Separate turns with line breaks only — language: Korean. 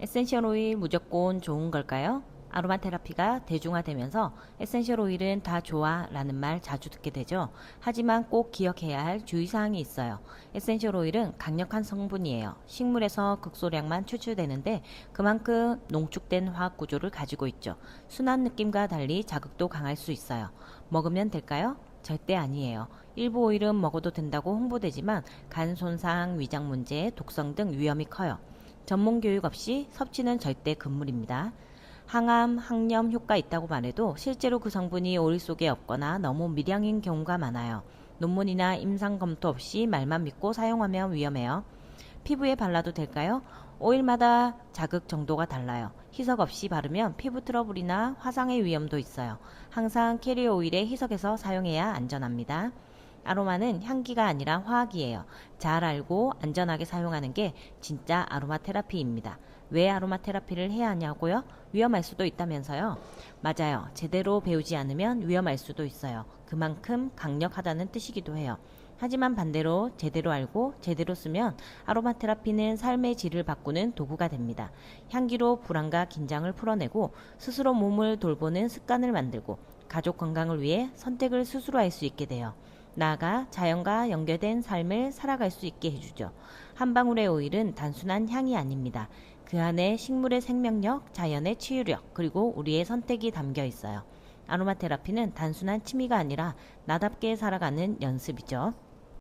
에센셜 오일 무조건 좋은 걸까요? 아로마 테라피가 대중화되면서 에센셜 오일은 다 좋아 라는 말 자주 듣게 되죠. 하지만 꼭 기억해야 할 주의사항이 있어요. 에센셜 오일은 강력한 성분이에요. 식물에서 극소량만 추출되는데 그만큼 농축된 화학 구조를 가지고 있죠. 순한 느낌과 달리 자극도 강할 수 있어요. 먹으면 될까요? 절대 아니에요. 일부 오일은 먹어도 된다고 홍보되지만 간 손상, 위장 문제, 독성 등 위험이 커요. 전문 교육 없이 섭취는 절대 금물입니다. 항암, 항염 효과 있다고 말해도 실제로 그 성분이 오일 속에 없거나 너무 미량인 경우가 많아요. 논문이나 임상 검토 없이 말만 믿고 사용하면 위험해요. 피부에 발라도 될까요? 오일마다 자극 정도가 달라요. 희석 없이 바르면 피부 트러블이나 화상의 위험도 있어요. 항상 캐리어 오일에 희석해서 사용해야 안전합니다. 아로마는 향기가 아니라 화학이에요. 잘 알고 안전하게 사용하는 게 진짜 아로마 테라피입니다. 왜 아로마 테라피를 해야 하냐고요? 위험할 수도 있다면서요? 맞아요. 제대로 배우지 않으면 위험할 수도 있어요. 그만큼 강력하다는 뜻이기도 해요. 하지만 반대로 제대로 알고 제대로 쓰면 아로마 테라피는 삶의 질을 바꾸는 도구가 됩니다. 향기로 불안과 긴장을 풀어내고 스스로 몸을 돌보는 습관을 만들고 가족 건강을 위해 선택을 스스로 할 수 있게 돼요. 나아가 자연과 연결된 삶을 살아갈 수 있게 해주죠. 한 방울의 오일은 단순한 향이 아닙니다. 그 안에 식물의 생명력, 자연의 치유력, 그리고 우리의 선택이 담겨 있어요. 아로마 테라피는 단순한 취미가 아니라 나답게 살아가는 연습이죠.